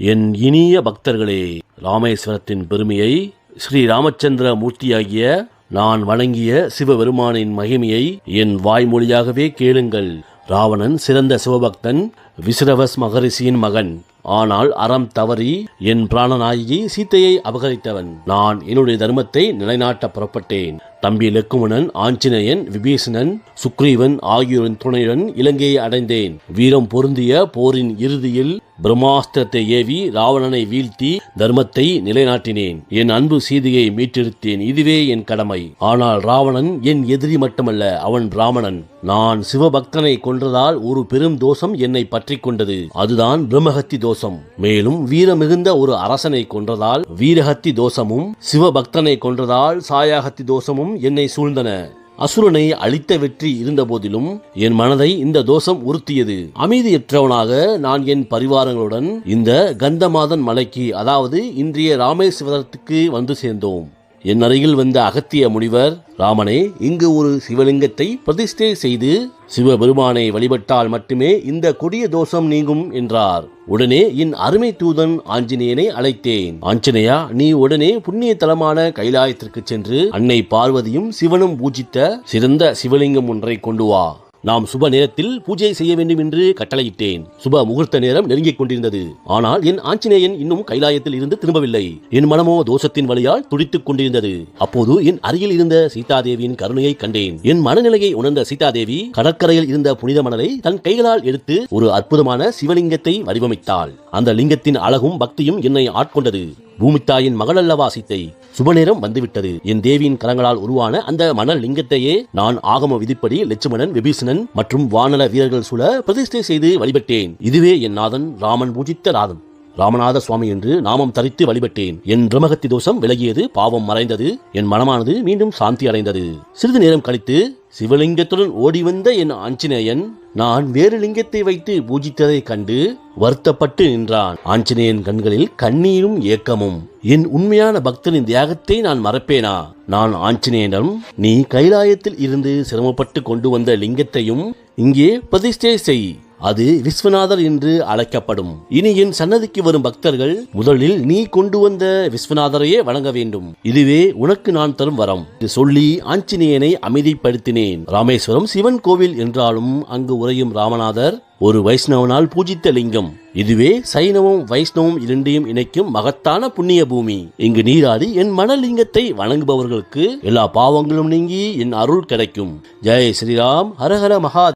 என் இனிய பக்தர்களே ராமேஸ்வரத்தின் பெருமையை ஸ்ரீ ராமச்சந்திர மூர்த்தியாகிய நான் வணங்கிய சிவபெருமானின் மகிமையை என் வாய்மொழியாகவே கேளுங்கள். ராவணன் சிறந்த சிவபக்தன் விசிரவஸ் மகரிஷியின் மகன். ஆனால் அறம் தவறி என் பிராணநாயகி சீத்தையை அபகரித்தவன். நான் என்னுடைய தர்மத்தை நிலைநாட்ட புறப்பட்டேன். தம்பி லக்குமணன் ஆஞ்சநேயன் விபீஷணன் சுக்ரீவன் ஆகியோரின் துணையுடன் இலங்கையை அடைந்தேன். வீரம் பொருந்திய போரின் இறுதியில் பிரம்மாஸ்திரத்தை ஏவி ராவணனை வீழ்த்தி தர்மத்தை நிலைநாட்டினேன். என் அன்பு சீதையை மீட்டெடுத்தேன். இதுவே என் கடமை. ஆனால் ராவணன் என் எதிரி மட்டுமல்ல அவன் பிராமணன் நான் சிவபக்தனை கொன்றதால் ஒரு பெரும் தோஷம் என்னை பற்றி கொண்டது. அதுதான் பிரம்மஹத்தி தோஷம். மேலும் வீரமிகுந்த ஒரு அரசனை கொன்றதால் வீரஹத்தி தோஷமும் சிவபக்தனை கொன்றதால் சாயாகத்தி தோஷமும் என்னை சூழ்ந்தன. அசுரனை அழித்த வெற்றி இருந்தபோதிலும் என் மனதை இந்த தோஷம் உறுத்தியது. அமைதியற்றவனாக நான் என் பரிவாரங்களுடன் இந்த கந்தமாதன் மலைக்கு அதாவது இன்றைய ராமேஸ்வரத்துக்கு வந்து சேர்ந்தோம். என் அருகில் வந்த அகத்திய முனிவர் ராமனே இங்கு ஒரு சிவலிங்கத்தை பிரதிஷ்டை செய்து சிவபெருமானை வழிபட்டால் மட்டுமே இந்த கொடிய தோஷம் நீங்கும் என்றார். உடனே என் அருமை தூதன் ஆஞ்சநேயனை அழைத்தேன். ஆஞ்சநேயா நீ உடனே புண்ணிய தலமான கைலாயத்திற்கு சென்று அன்னை பார்வதியும் சிவனும் பூஜித்த சிறந்த சிவலிங்கம் ஒன்றை கொண்டு வா. நாம் சுப நேரத்தில் பூஜை செய்ய வேண்டும் என்று கட்டளையிட்டேன். சுப முகூர்த்த நேரம் நெருங்கிக் கொண்டிருந்தது. ஆனால் என் ஆஞ்சநேயன் இன்னும் கைலாயத்தில் இருந்து திரும்பவில்லை. என் மனமோ தோஷத்தின் வழியால் துடித்துக் கொண்டிருந்தது. அப்போது என் அருகில் இருந்த சீதாதேவியின் கருணையை கண்டேன். என் மனநிலையை உணர்ந்த சீதாதேவி கடற்கரையில் இருந்த புனித மணலை தன் கைகளால் எடுத்து ஒரு அற்புதமான சிவலிங்கத்தை வடிவமைத்தாள். அந்த லிங்கத்தின் அழகும் பக்தியும் என்னை ஆட்கொண்டது. பூமித்தாயின் மகள் அல்லவா சீத்தை சுபநேரம் வந்துவிட்டது. என் தேவியின் கரங்களால் உருவான அந்த மணல் லிங்கத்தையே நான் ஆகம விதிப்படி லட்சுமணன் விபீஷணன் மற்றும் வானல வீரர்கள் சுழ பிரதிஷ்டை செய்து வழிபட்டேன். இதுவே என் நாதன் ராமன் பூஜித்த நாதன். ராமநாத சுவாமி என்று நாமம் தரித்து வழிபட்டேன். என் பிரமகத்தி தோஷம் விலகியது பாவம் மறைந்தது என் மனமானது மீண்டும் சாந்தி அடைந்தது. சிறிது நேரம் கழித்து சிவலிங்கத்துடன் ஓடி வந்த என் ஆஞ்சநேயன் நான் வேறு லிங்கத்தை வைத்து பூஜித்ததைக் கண்டு வருத்தப்பட்டு நின்றான். ஆஞ்சநேயன் கண்களில் கண்ணீரும் ஏக்கமும். என் உண்மையான பக்தனின் தியாகத்தை நான் மறப்பேனா? நான் ஆஞ்சநேயனிடம் நீ கைலாயத்தில் இருந்து சிரமப்பட்டு கொண்டு வந்த லிங்கத்தையும் இங்கே பிரதிஷ்டை செய். அது விஸ்வநாதர் என்று அழைக்கப்படும். இனி என் சன்னதிக்கு வரும் பக்தர்கள் முதலில் நீ கொண்டு வந்த விஸ்வநாதரையே வழங்க வேண்டும். இதுவே உனக்கு நான் தரும் வரம். சொல்லி ஆஞ்சநேயனை அமைதிப்படுத்தினேன். ராமேஸ்வரம் சிவன் கோவில் என்றாலும் அங்கு உறையும் ராமநாதர் ஒரு வைஷ்ணவனால் பூஜித்த லிங்கம். இதுவே சைனவம் வைஷ்ணவம் இரண்டையும் இணைக்கும் மகத்தான புண்ணிய பூமி. இங்கு நீராடி என் மனலிங்கத்தை வணங்குபவர்களுக்கு எல்லா பாவங்களும் நீங்கி என் அருள் கிடைக்கும். ஜெய் ஸ்ரீராம் ஹரஹர மகா